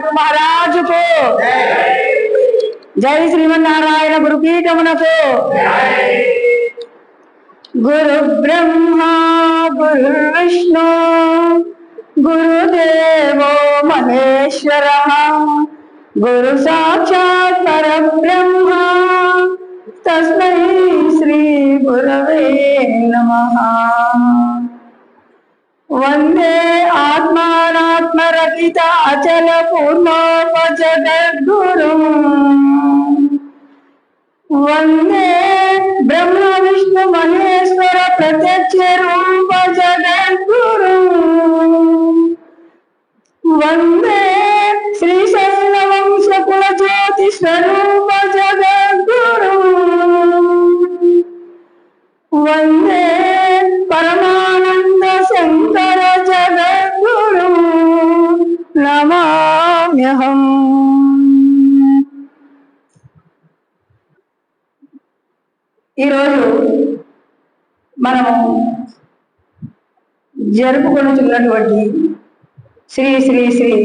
గురు మహారాజుకు జై శ్రీమన్నారాయణ గురుపీఠమునకు గురు బ్రహ్మ గురు విష్ణు గురుదేవో మహేశ్వర గురు సాక్షాత్ పరబ్రహ్మ తస్మై శ్రీ గురవే నమః వందే ఆత్మానాత్మరహిత అచల పూర్ణోపజగద్గురు వందే బ్రహ్మ वंदे आत्मानात्मरहित अचलपूर्णोपजगद्गुरुम्। वंदे ब्रह्मविष्णुमहेश्वर प्रत्यक्षरूप जगद्गुरुम् वंदे स्वरूप जगद्गुरुम् वंदे విగ్రహం. ఈరోజు మనము జరుపుకొనుచున్నటువంటి శ్రీ శ్రీ శ్రీ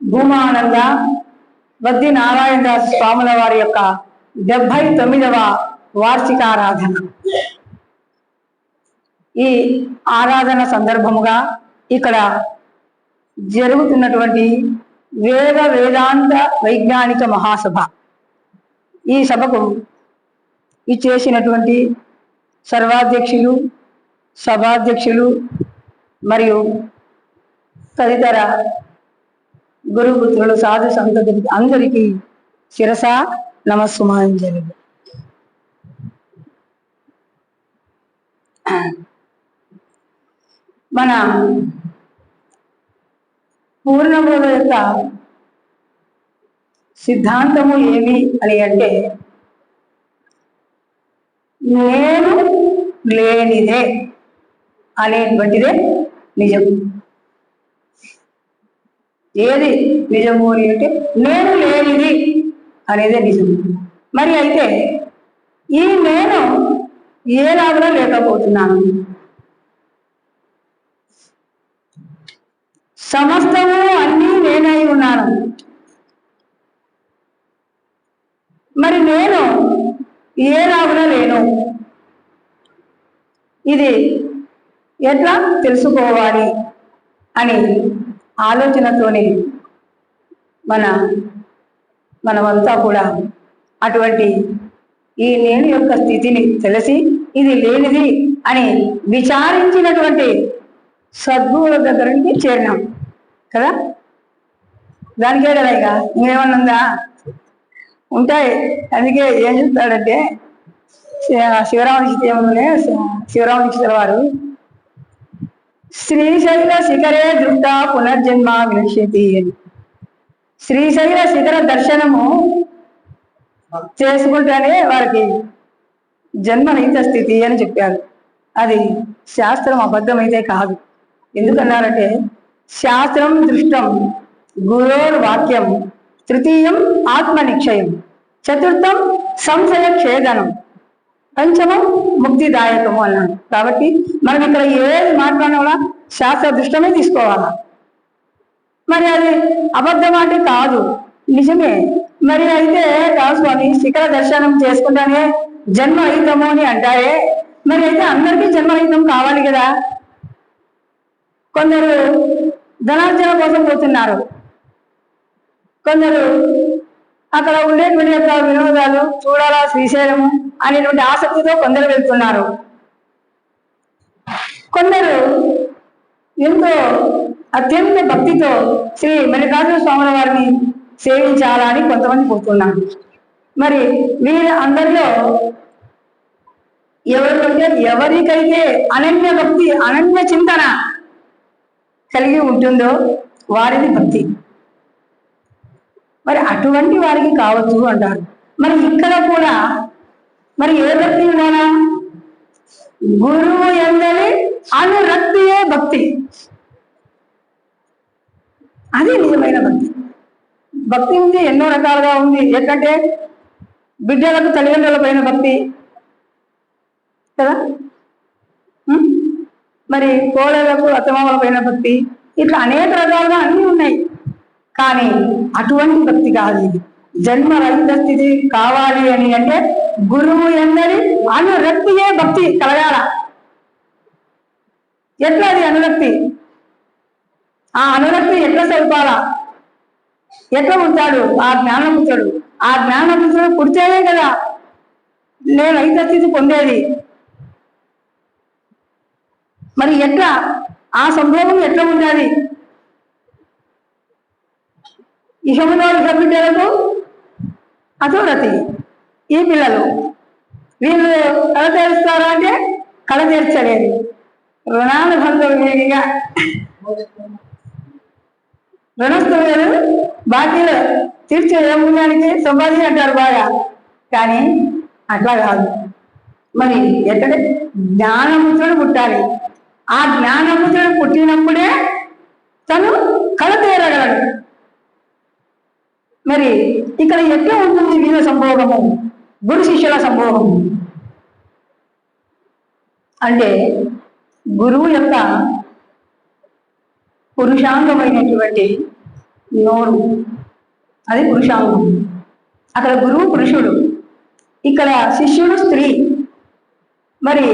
భూమానంద వద్ది నారాయణదాస్ స్వాముల వారి యొక్క డెబ్బై తొమ్మిదవ వార్షిక ఆరాధన. ఈ ఆరాధన సందర్భముగా ఇక్కడ జరుగుతున్నటువంటి వేద వేదాంత వైజ్ఞానిక మహాసభ. ఈ సభకు ఇచ్చేసినటువంటి సర్వాధ్యక్షులు సభాధ్యక్షులు మరియు తదితర గురుపుత్రులు సాధు సంతతి అందరికీ శిరస నమస్సుమాంజలి. మన పూర్ణబోధ యొక్క సిద్ధాంతము ఏమి అని అంటే నేను లేనిదే అనేటువంటిదే నిజం ఏది నిజము అని అంటే నేను లేనిది అనేదే నిజం మరి అయితే ఈ నేను ఏ లేకపోతున్నాను? సమస్తము అన్నీ నేనై ఉన్నాను. మరి నేను ఏ లాభలో లేను? ఇది ఎట్లా తెలుసుకోవాలి అని ఆలోచనతోనే మన మనమంతా కూడా అటువంటి ఈ నేను యొక్క స్థితిని తెలిసి ఇది లేనిది అని విచారించినటువంటి సద్గుల దగ్గర నుంచి చేరినాం. కదా? దానికే కదా ఇక? ఇంకేమన్నా ఉందా? ఉంటాయి. అందుకే ఏం చెప్తాడంటే శి- ఏముందనే శివరామకృష్ణ వారు శ్రీశైల శిఖరే దృప్త పునర్జన్మ వినశ్యతి అని. శ్రీశైల శిఖర దర్శనము చేసుకుంటేనే వారికి జన్మనీత స్థితి అని చెప్పారు. అది శాస్త్రం అబద్ధమైతే కాదు. ఎందుకన్నారంటే శాస్త్రం దృష్టం గురోర్ వాక్యం తృతీయం ఆత్మ నిక్షయం చతుర్థం సంశయ ఛేదనం పంచమం ముక్తిదాయకము అన్నాడు. కాబట్టి మనం ఇక్కడ ఏది మాట్లాడినా శాస్త్ర దృష్టమే తీసుకోవాలా? మరి అది అబద్ధం అంటే కాదు. నిజమే. మరి అయితే కాదు స్వామి శిఖర దర్శనం చేసుకుంటానే జన్మరహితము అని అంటారే. మరి అయితే అందరికీ జన్మరహితం కావాలి కదా? కొందరు ధనార్జన కోసం పోతున్నారు. కొందరు అక్కడ ఉండేటువంటి యొక్క వినోదాలు చూడాలా శ్రీశైలము అనేటువంటి ఆసక్తితో కొందరు వెళ్తున్నారు. కొందరు ఎంతో అత్యంత భక్తితో శ్రీ మల్లికార్జున స్వాముల వారిని సేవించాలా అని కొంతమంది పోతున్నారు. మరి వీరి అందరిలో ఎవరికంటే ఎవరికైతే అనన్య భక్తి అనన్య చింతన కలిగి ఉంటుందో వారిది భక్తి. మరి అటువంటి వారికి కావచ్చు అంటారు. మరి ఇక్కడ కూడా మరి ఏ భక్తి ఉండాలా? గురువు ఎందరి అనురక్తియే భక్తి. అది నిజమైన భక్తి. భక్తి ఉంది ఎన్నో రకాలుగా ఉంది. ఏంటంటే బిడ్డలకు తల్లిదండ్రుల పైన భక్తి. కదా? మరి కోడలకు అత్తమామల భక్తి. ఇట్లా అనేక రకాలుగా అన్నీ ఉన్నాయి. కానీ అటువంటి భక్తి కాదు ఇది. జన్మ రహిత స్థితి కావాలి అని అంటే గురువు ఎందరి అనురక్తియే భక్తి కలగాల. ఎట్లా అది అనురక్తి? ఆ అనురక్తి ఎట్లా సరిపాలా ఎట్లా ఉంటాడు ఆ జ్ఞానపుత్రుడు ఆ జ్ఞానపుత్రుడు పుడితేనే కదా. నేను రహిత స్థితి పొందేది. మరి ఎట్లా? ఆ సంభోగం ఎట్లా ఉండాలి? ఇహములో బిడ్డలకు అధోరతి. ఈ పిల్లలు వీళ్ళు కళ తెరుస్తారా అంటే కళ తీర్చలేదు. రుణానుబంధంగా రుణస్థులు బాకీలు తీర్చే ఏముందానికి సంపాది అంటారు బాగా. కానీ అట్లా కాదు. మరి ఎక్కడ జ్ఞానముత్రుడు పుట్టాలి. ఆ జ్ఞానముద్రుడు పుట్టినప్పుడే తను కళ మరి ఇక్కడ ఎట్లా ఉంటుంది వీర సంభోగము? గురు శిష్యుల సంభోగము? అంటే గురువు యొక్క పురుషాంగమైనటువంటి నోరు. అది పురుషాంగం. అక్కడ గురువు పురుషుడు. ఇక్కడ శిష్యుడు స్త్రీ. మరి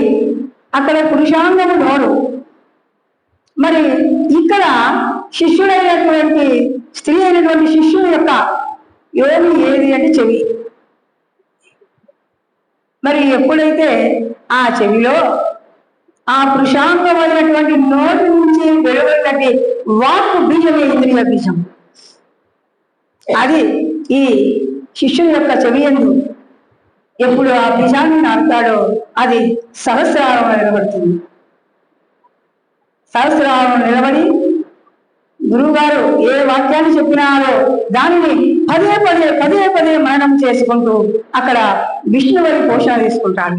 అక్కడ పురుషాంగము నోరు మరి ఇక్కడ శిష్యుడైనటువంటి స్త్రీ అయినటువంటి శిష్యుని యొక్క యోగి ఏది అంటే చెవి. మరి ఎప్పుడైతే ఆ చెవిలో ఆ పురుషాంగమైనటువంటి నోటి నుంచి వెలువడినటువంటి వాక్కు బీజమే ఇంద్రియ బీజం? అది ఈ శిష్యుని యొక్క చెవి ఎందు ఎప్పుడు ఆ బీజాన్ని నాటుతాడో అది సహస్రారం నిలబడుతుంది. సహస్రారం నిలబడి గురువుగారు ఏ వాక్యాన్ని చెప్పినారో దానిని పదే పదే పదే పదే మననం చేసుకుంటూ అక్కడ విష్ణువరి పోషణ తీసుకుంటాడు.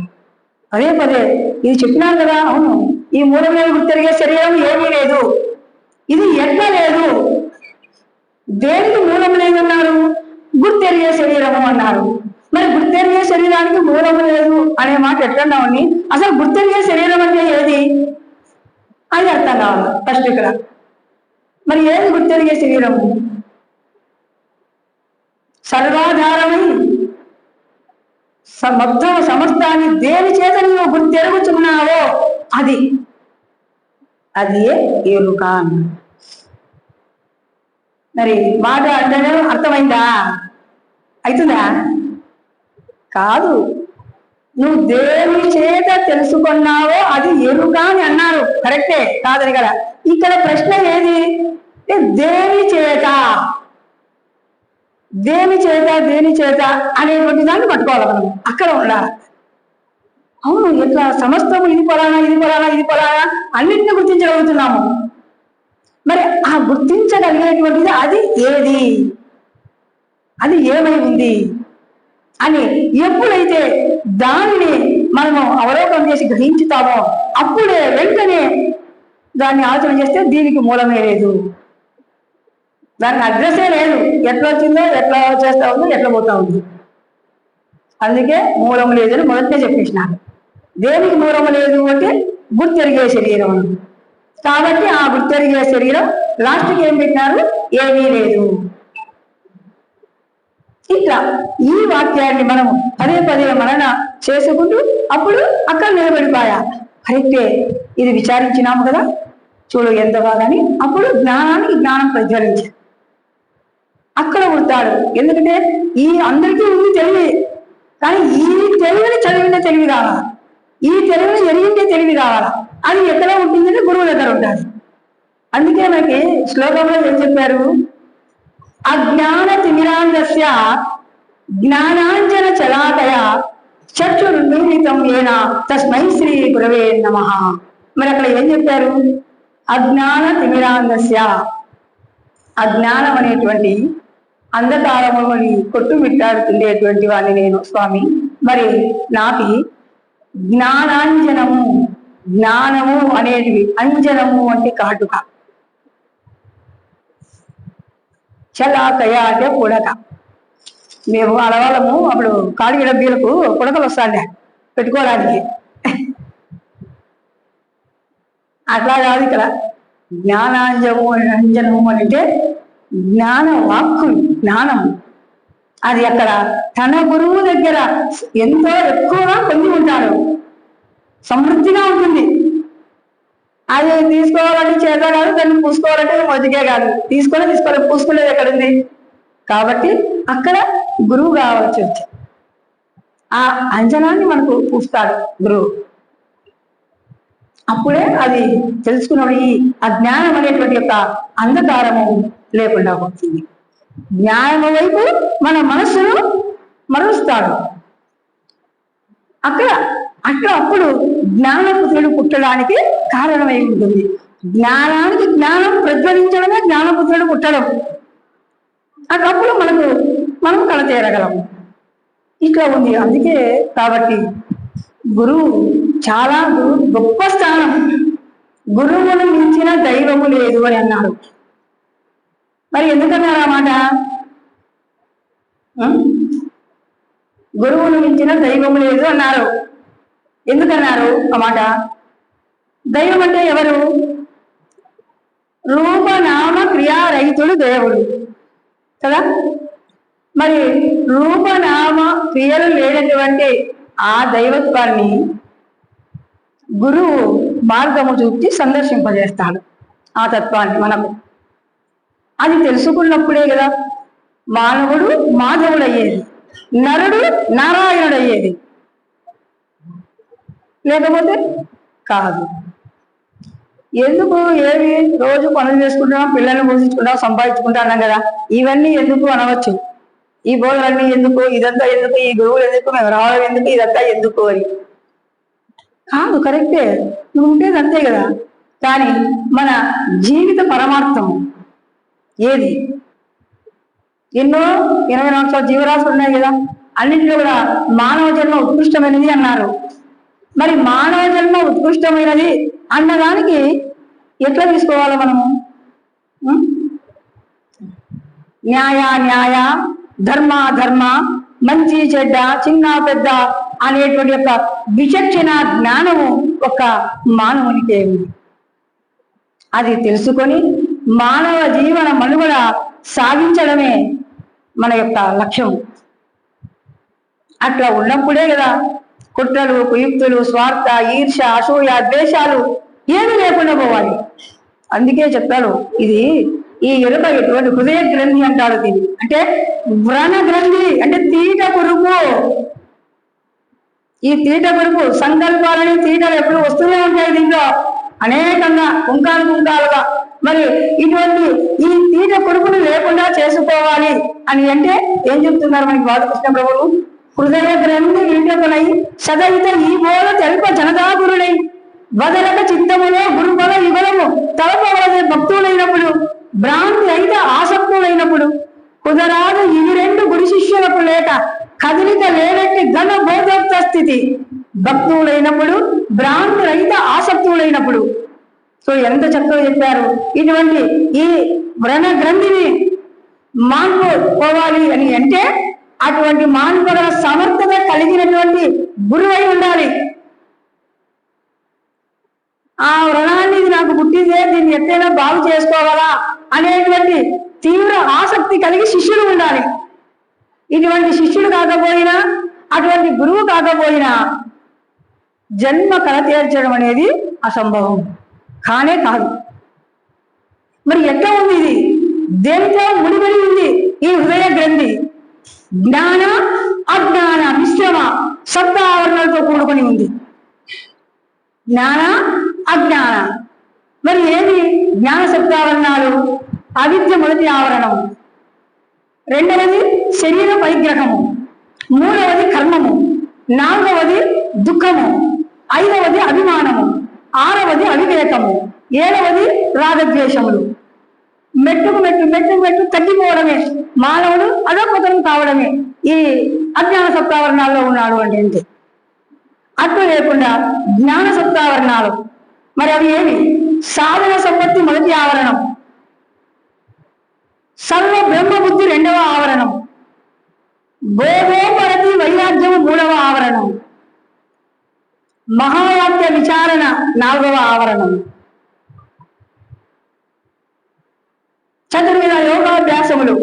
పదే పదే ఇది చెప్పినారు కదా అవును. ఈ మూలం మీద గుర్తెరిగే శరీరం ఏమీ లేదు. ఇది ఎట్లా లేదు? దేనికి మూలం లేదన్నారు గుర్తెరిగే శరీరము అన్నారు. మరి గుర్తెరిగే శరీరానికి మూలం లేదు అనే మాట ఎట్లన్నామని అసలు గుర్తెరిగే శరీరం అంటే ఏది? అది అర్థం కావాలి. ఫస్ట్ ఇక్కడ. మరి ఏది గుర్తెరిగే శరీరము? సర్వాధారమై మొత్తం సమస్తాన్ని దేని చేత నువ్వు గుర్తెరుగుతున్నావో అది. అది ఏలుక మరి మాట అంటే అర్థమైందా? అవుతుందా కాదు. నువ్వు దేని చేత తెలుసుకున్నావో అది ఎరుక అని అన్నారు. కరెక్టే కాదని కదా. ఇక్కడ ప్రశ్న ఏది? ఏ దేని చేత? దేని చేత దేని చేత అనేటువంటి దాన్ని పట్టుకోవాలి మనం. అక్కడ ఉండాలి. అవును ఇట్లా సమస్తము ఇది పలానా ఇది పలానా ఇది పలానా అన్నింటినీ గుర్తించగలుగుతున్నాము. మరి ఆ గుర్తించగలిగేటువంటిది అది ఏది? అది ఏమై ఉంది? అని ఎప్పుడైతే దానిని మనము అవలోకనం చేసి గ్రహించుతామో అప్పుడే వెంటనే దాన్ని ఆలోచన చేస్తే దీనికి మూలమే లేదు. దానికి అడ్రస్సే లేదు. ఎట్లా వచ్చిందో ఎట్లా చేస్తా ఉందో ఎట్లా పోతా ఉంది. అందుకే మూలం లేదని మొదటే చెప్పేసినారు. దేనికి మూలం లేదు అంటే గుర్తెరిగే శరీరం కాబట్టి ఆ గుర్తెరిగే శరీరం లాస్ట్కి ఏం పెట్టినారు? ఏమీ లేదు. ఇట్లా ఈ వాక్యాన్ని మనం పదే పదే మనన చేసుకుంటూ అప్పుడు అక్కడ నిలబడిపోయా. కరెక్టే ఇది విచారించినాము కదా? చూడు ఎంత బాగాని. అప్పుడు జ్ఞానానికి జ్ఞానం ప్రజ్వలించారు అక్కడ ఉంటాడు ఎందుకంటే ఈ అందరికీ ఉంది తెలివి. కానీ ఈ తెలివిని చదివిన తెలివి కావాలా? ఈ తెలివిని ఎరిగిందే తెలివి కావాలా? అది ఎక్కడ ఉంటుందంటే గురువు దగ్గర ఉంటుంది అందుకే మనకి శ్లోకంలో ఏం చెప్పారు? అజ్ఞాన తిమిరాంగస్య జ్ఞానాంజన చలాకయ చక్షుర్మీలితం ఏన తస్మై శ్రీ గురవే నమ. మరి అక్కడ ఏం చెప్పారు? అజ్ఞాన తిమిరాంగస్య అజ్ఞానం అనేటువంటి అంధకారముని కొట్టుమిట్టాడుతుండేటువంటి వాడిని నేను స్వామి. మరి నాకి జ్ఞానాంజనము జ్ఞానము అనేటివి అంజనము అంటే కాటుక. చలాకయ అంటే పుడక. మేము ఆడవాళ్ళము అప్పుడు కాళీ డబ్బీలకు పుడకలు వస్తాండే పెట్టుకోవడానికి. అట్లా కాదు ఇక్కడ. జ్ఞానాంజము అంజనము అని అంటే జ్ఞాన వాక్కు జ్ఞానం అది అక్కడ తన గురువు దగ్గర ఎంతో ఎక్కువగా పొంది ఉంటాడు. సమృద్ధిగా ఉంటుంది. అది తీసుకోవాలంటే చేత కాదు దాన్ని పూసుకోవాలంటే మొదటికే కాదు. తీసుకొని తీసుకోవాలి పూసుకునేది ఎక్కడుంది? కాబట్టి అక్కడ గురువు కావచ్చు ఆ అంజనాన్ని మనకు పూస్తాడు గురువు. అప్పుడే అది తెలుసుకున్నప్పుడు ఈ అజ్ఞానం అనేటువంటి యొక్క అంధకారము లేకుండా పోతుంది. జ్ఞానము వైపు మన మనస్సును మరుస్తాడు అక్కడ అక్కడ అప్పుడు జ్ఞానపుత్రుడు పుట్టడానికి కారణమై ఉంటుంది. జ్ఞానానికి జ్ఞానం ప్రజ్వలించడమే జ్ఞానపుత్రుడు పుట్టడం. అప్పుడు మనకు మనం కళతేరగలం ఇట్లా ఉంది. అందుకే కాబట్టి గురువు చాలా గురువు గొప్ప స్థానం. గురువును మించిన దైవము లేదు అని అన్నాడు మరి ఎందుకన్నారు ఆ మాట? గురువును మించిన దైవము లేదు అన్నారు. ఎందుకన్నారు? ఆ మాట. దైవం అంటే ఎవరు? రూపనామ క్రియారహితుడు దేవుడు. కదా? మరి రూపనామ క్రియలు లేనటువంటి ఆ దైవత్వాన్ని గురువు మార్గము చూపి సందర్శింపజేస్తాడు ఆ తత్వాన్ని మనకు. అది తెలుసుకున్నప్పుడే కదా మానవుడు మాధవుడు అయ్యేది నరుడు నారాయణుడు అయ్యేది లేకపోతే కాదు. ఎందుకు ఏవి రోజు పనులు చేసుకుంటున్నాం పిల్లల్ని పోషించుకుంటాం సంపాదించుకుంటా కదా? ఇవన్నీ ఎందుకు అనవచ్చు? ఈ బోధలన్నీ ఎందుకు? ఇదంతా ఎందుకు? ఈ గురువులు ఎందుకు? మేము రావడం ఎందుకు? ఇదంతా ఎందుకు అని. కాదు కరెక్టే. నువ్వు ఉండేది అంతే కదా. కానీ మన జీవిత పరమార్థం ఏది? ఎన్నో ఇరవై నాలుగు జీవరాశులు ఉన్నాయి కదా. అన్నింటిలో కూడా మానవ జన్మ ఉత్కృష్టమైనది అన్నారు. మరి మానవ జన్మ ఉత్కృష్టమైనది అన్నదానికి ఎట్లా తీసుకోవాలి మనము? న్యాయ న్యాయ ధర్మ ధర్మ మంచి చెడ్డ చిన్న పెద్ద అనేటువంటి యొక్క విచక్షణ జ్ఞానము ఒక మానవునికే ఉంది. అది తెలుసుకొని మానవ జీవన మనుగడ సాగించడమే మన యొక్క లక్ష్యం అట్లా ఉన్నప్పుడే కదా కుట్రలు కుయుక్తులు స్వార్థ ఈర్ష అసూయ ద్వేషాలు ఏమీ లేకుండా పోవాలి. అందుకే చెప్తాను ఇది ఈ ఎరుక ఎటువంటి హృదయ గ్రంథి అంటారు దీన్ని. అంటే వ్రణ గ్రంథి అంటే తీట పురుగు. ఈ తీట పురుగు సంకల్పాలని తీటలు ఎప్పుడు వస్తూనే ఉంటాయి దీంట్లో. అనేకంగా కుంకాలు కుంకాలుగా. మరి ఇటువంటి ఈ తీట పురుగును లేకుండా చేసుకోవాలి అని అంటే ఏం చెప్తున్నారు మనకి బాలకృష్ణ ప్రభువు? హృదయ గ్రంథి వీటకునై సదైత ఈ బోధ తెల్ప జనదాగురులై వదలక చిత్తములో గురుపద యుగలము తలపవలసే భక్తులైనప్పుడు భ్రాంతి అయితే ఆసక్తులైనప్పుడు కుదరాదు ఇవి రెండు గురు శిష్యులకు లేక కదలిక లేనట్టి ఘన బోధోక్త స్థితి. భక్తులైనప్పుడు భ్రాంతి రహిత ఆసక్తులైనప్పుడు. సో ఎంత చక్కగా చెప్పారు. ఇటువంటి ఈ వ్రణ గ్రంథిని మాన్పు పోవాలి అని అంటే అటువంటి మానవుల సమర్థత కలిగినటువంటి గురువై ఉండాలి. ఆ వ్రణాన్ని ఇది నాకు పుట్టిందే దీన్ని ఎట్లయినా బాగు చేసుకోవాలా అనేటువంటి తీవ్ర ఆసక్తి కలిగి శిష్యుడు ఉండాలి. ఇటువంటి శిష్యుడు కాకపోయినా అటువంటి గురువు కాకపోయినా జన్మ కల తీర్చడం అనేది అసంభవం. కానే కాదు. మరి ఎట్లా ఉంది ఇది? దేనితో ముడిపడి ఉంది ఈ హృదయ గ్రంథి? జ్ఞాన అజ్ఞాన మిశ్రమ శబ్దావరణలతో కూడుకొని ఉంది. జ్ఞాన అజ్ఞాన మరి ఏమి జ్ఞాన శబ్దావరణాలు అవిద్య మొదటి ఆవరణం రెండవది శరీర పరిగ్రహము. మూడవది కర్మము. నాలుగవది దుఃఖము. ఐదవది అభిమానము. ఆరవది అవివేకము. ఏడవది రాగద్వేషములు. మెట్టుకు మెట్టు మెట్టుకు మెట్టు తగ్గిపోవడమే. మానవుడు అధపతనం కావడమే. ఈ అజ్ఞాన సప్తావరణాల్లో ఉన్నాడు అంటే ఏంటి? అట్టు లేకుండా జ్ఞాన సప్తావరణాలు మరి అవి ఏమి సాధన సంపత్తి మొదటి ఆవరణం. సర్వ బ్రహ్మబుద్ధి రెండవ ఆవరణం. భోగోపరతి వైరాగ్యము మూడవ ఆవరణం. మహావాక్య విచారణ నాలుగవ ఆవరణం. చతుర్విధ యోగాభ్యాసములు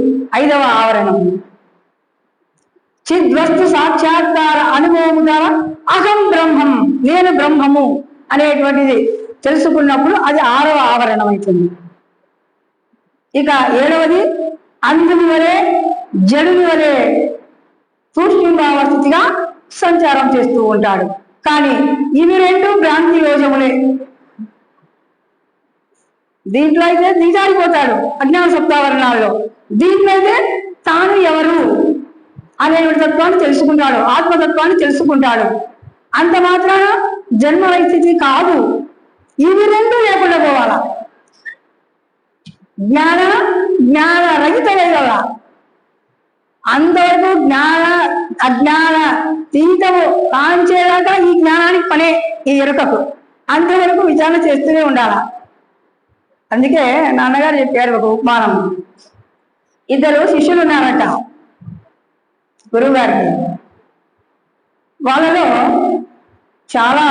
ఐదవ ఆవరణం. చిద్వస్తు సాక్షాత్కార అనుభవము ద్వారా అహం బ్రహ్మం నేను బ్రహ్మము అనేటువంటిది తెలుసుకున్నప్పుడు అది ఆరవ ఆవరణం అవుతుంది ఇక ఏడవది అందుని వలె జడుని వలె సూక్ష్మభావ స్థితిగా సంచారం చేస్తూ ఉంటాడు. కానీ ఇవి రెండు భ్రాంతి యోజములే. దీంట్లో అయితే దిగారిపోతాడు అజ్ఞాన సప్తావరణాల్లో దీంట్లో అయితే తాను ఎవరు అనే తత్వాన్ని తెలుసుకుంటాడు ఆత్మతత్వాన్ని తెలుసుకుంటాడు. అంత మాత్రాన జన్మ వైస్థితి కాదు. ఇవి రెండు లేకుండా పోవాలా? జ్ఞాన జ్ఞాన రహిత కదా అంతవరకు జ్ఞాన అజ్ఞాన తీతము కాంచేదాకా ఈ జ్ఞానానికి పనే ఈ ఎరుకకు. అంతవరకు విచారణ చేస్తూనే ఉండాల? అందుకే నాన్నగారు చెప్పారు ఒక ఉపమానం. ఇద్దరు శిష్యులు ఉన్నారట గురువు గారికి వాళ్ళలో చాలా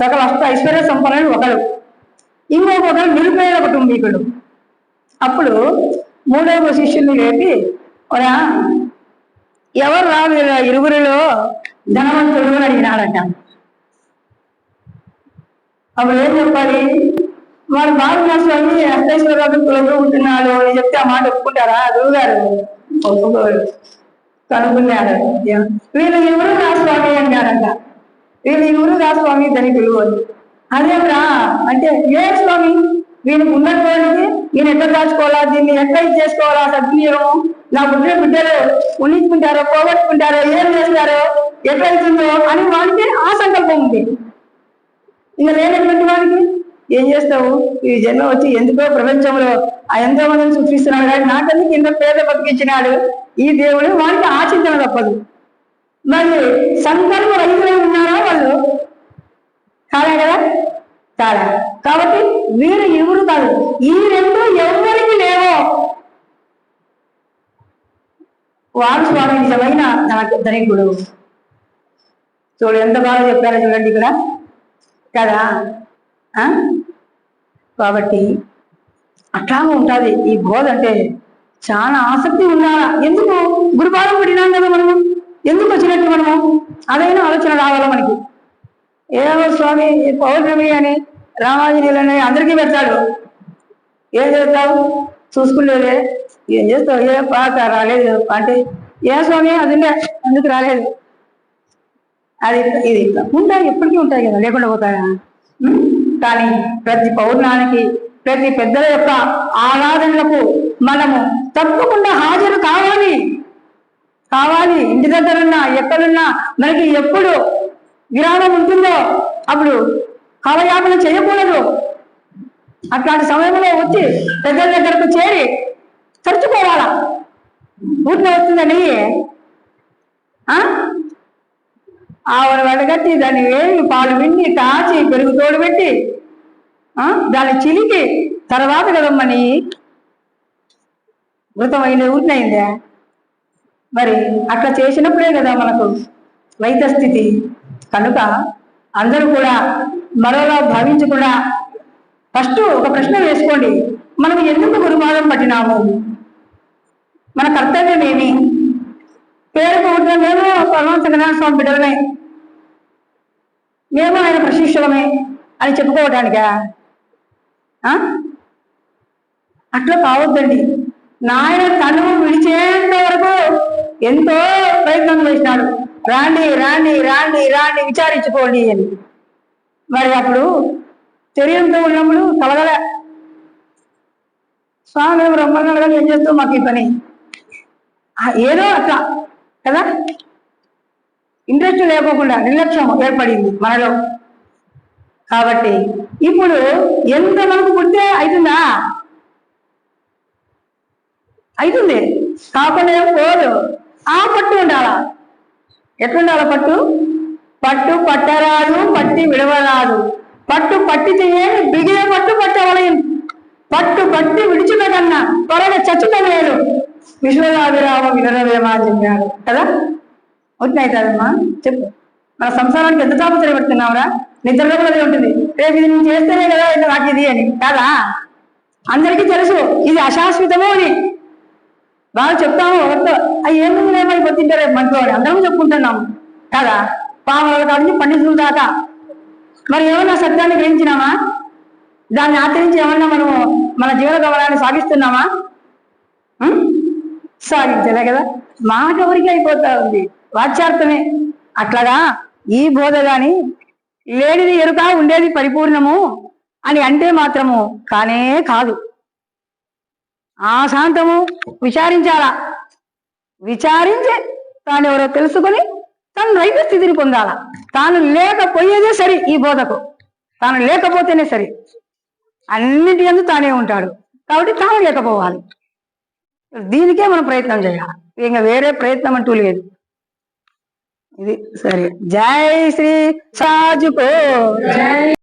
సకల అష్ట ఐశ్వర్య సంపన్నుడు ఒకరు. ఇంకొకరు నిరుపేద కుటుంబీకుడు అప్పుడు మూడవ శిష్యుల్ని లేపి ఒరా ఎవరు రా ఇరువురిలో ధనవంతుడు అని అడిగినాడట. అప్పుడు ఏం చెప్పాలి? వాడు బాగున్నా స్వామి అష్టేశ్వరరావు కులంలో ఉంటున్నాడు అని చెప్తే ఆ మాట ఒప్పుకుంటారా? గురువుగారు ఒప్పుకోరు. కనుక్కున్నారు వీళ్ళు ఎవరు నా స్వామి అన్నారంట. వీళ్ళు ఎవరు నా స్వామి ధనికులు అని అదేమరా అంటే ఏ స్వామి? వీళ్ళకి ఉన్నటువంటి నేను ఎక్కడ దాచుకోవాలా? దీన్ని ఎక్కడ చేసుకోవాలా? సద్వినియోగం నా బుడ్డ బిడ్డలు ఉన్నించుకుంటారో పోగొట్టుకుంటారో ఏం చేస్తారో ఎక్కడ అని వాడికి ఆ సంకల్పం ఉంది. ఇంకా లేనటువంటి వాడికి ఏం చేస్తావు? ఈ జన్మ వచ్చి ఎందుకో ప్రపంచంలో ఆ ఎంతో మందిని సృష్టిస్తున్నాడు కానీ నాకెందుకు ఇంత పేద బతికించినాడు ఈ దేవుడు వారికి ఆ తప్పదు. మరి సంకల్ప రహితులై ఉన్నారా వాళ్ళు? కాదా కదా? కాదా కాబట్టి వీరు ఎవరు కాదు ఈ రెండు ఎవరికి లేవో? వారు స్వామి నిజమైన నాకు ధనికుడు చూడు ఎంత బాగా చెప్పారో చూడండి ఇక్కడ. కదా? కాబట్టి అట్లాగా ఉంటుంది ఈ బోధ అంటే చాలా ఆసక్తి ఉండాలా? ఎందుకు? గురువారం పడినాం కదా మనము. ఎందుకు వచ్చినట్టు మనము? అదైనా ఆలోచన రావాలా మనకి? ఏదో స్వామి పౌర్ణమి అని రామాజీ అందరికీ పెడతాడు. ఏం చేస్తావు? చూసుకునేదే. ఏం చేస్తావు? ఏ పాక రాలేదు. అంటే ఏ స్వామి? అది అందుకు రాలేదు. అది ఇది ఉంటాయి ఎప్పటికీ ఉంటాయి కదా. లేకుండా పోతాయా? కానీ ప్రతి పౌర్ణానికి ప్రతి పెద్దల యొక్క ఆరాధనలకు మనము తప్పకుండా హాజరు కావాలి. కావాలి. ఇంటి దగ్గరున్నా ఎక్కడున్నా మనకి ఎప్పుడు విరామం ఉంటుందో అప్పుడు కాలయాపన చేయకూడదు. అట్లాంటి సమయంలో వచ్చి పెద్దల దగ్గరకు చేరి తరుచుకోవాలా ఊట్లో వస్తుందని ఆ? ఆవును వడగట్టి దాన్ని వేసి పాలు విండి కాచి పెరుగు తోడు పెట్టి దాన్ని చిలికి. తర్వాత కదమ్మని మృతమైన ఊరినైందే? మరి అట్లా చేసినప్పుడే కదా మనకు వైద్య స్థితి కనుక అందరూ కూడా మరోలా భావించకుండా ఫస్ట్ ఒక ప్రశ్న వేసుకోండి. మనం ఎందుకు గురుమాదం పట్టినాము? మన కర్తవ్యం ఏమి? పేరు ఉంటున్న మేము పరమ సత్యనారాయణ స్వామి బిడ్డలమే. మేము ఆయన ప్రశిష్యులమే అని చెప్పుకోవటానికా? ఆ? అట్లా కావద్దండి. నాయన తను విడిచేంత వరకు ఎంతో ప్రయత్నం చేసినాడు. రాండి రాండి రాండి రాండి విచారించుకోండి అని. మరి అప్పుడు తెలియంతో ఉన్నప్పుడు కలగల. స్వామి బ్రహ్మన్నాడు కానీ ఏం చేస్తాం మాకు ఈ పని? ఏదో అట్లా. కదా? ఇంట్రెస్ట్ లేకోకుండా నిర్లక్ష్యం ఏర్పడింది మనలో. కాబట్టి ఇప్పుడు ఎంత మనకు పుడితే అవుతుందా అవుతుంది కాకుండా పోదు. ఆ పట్టు ఉండాలా? ఎట్లుండాల పట్టు? పట్టు పట్టరాదు పట్టి విడవరాదు. పట్టు పట్టితే బిగిన పట్టు పట్టవలయం పట్టు పట్టి విడిచిపెట్టన్నా. త్వరగా చచ్చుట మేలు విశ్వనాభిరామ వినరవేమ అని చెప్పాడు కదా? అవుతున్నాయి కదమ్మా చెప్పు. మన సంసారానికి ఎంత తాపత్రయ పెడుతున్నావురా నిద్రలో కూడా ఉంటుంది. రేపు ఇది నేను చేస్తేనే కదా ఇది నాకు ఇది అని. కాదా? అందరికీ తెలుసు. ఇది అశాశ్వతము అని. బాగా చెప్తాము. ఎవరితో అవి ఏముంది ఏమైపోతుంటే రేపు మంచిగా అందరం చెప్పుకుంటున్నాము. కదా? పాముల కాడ నుంచి పండితుల దాకా. మరి ఏమన్నా సత్యాన్ని గ్రహించినామా? దాన్ని ఆచరించి ఏమన్నా మనము మన జీవన గమనాన్ని సాగిస్తున్నామా? ఉం? సాగించలే కదా మాట అయిపోతా ఉంది. వాచ్యార్థమే. అట్లాగా ఈ బోధ గాని లేనిది ఎరుక ఉండేది పరిపూర్ణము అని అంటే మాత్రము కానే కాదు. ఆ శాంతము విచారించాలా? విచారించే తాను ఎవరో తెలుసుకొని తను రైతు స్థితిని పొందాలా? తాను లేకపోయేదే సరి ఈ బోధకు. తాను లేకపోతేనే సరి. అన్నిటి అందు తానే ఉంటాడు. కాబట్టి తాను లేకపోవాలి. దీనికే మనం ప్రయత్నం చేయాలి. ఇంకా వేరే ప్రయత్నం అంటూ లేదు. ఇది సరే. జై శ్రీ సాజుకో. జై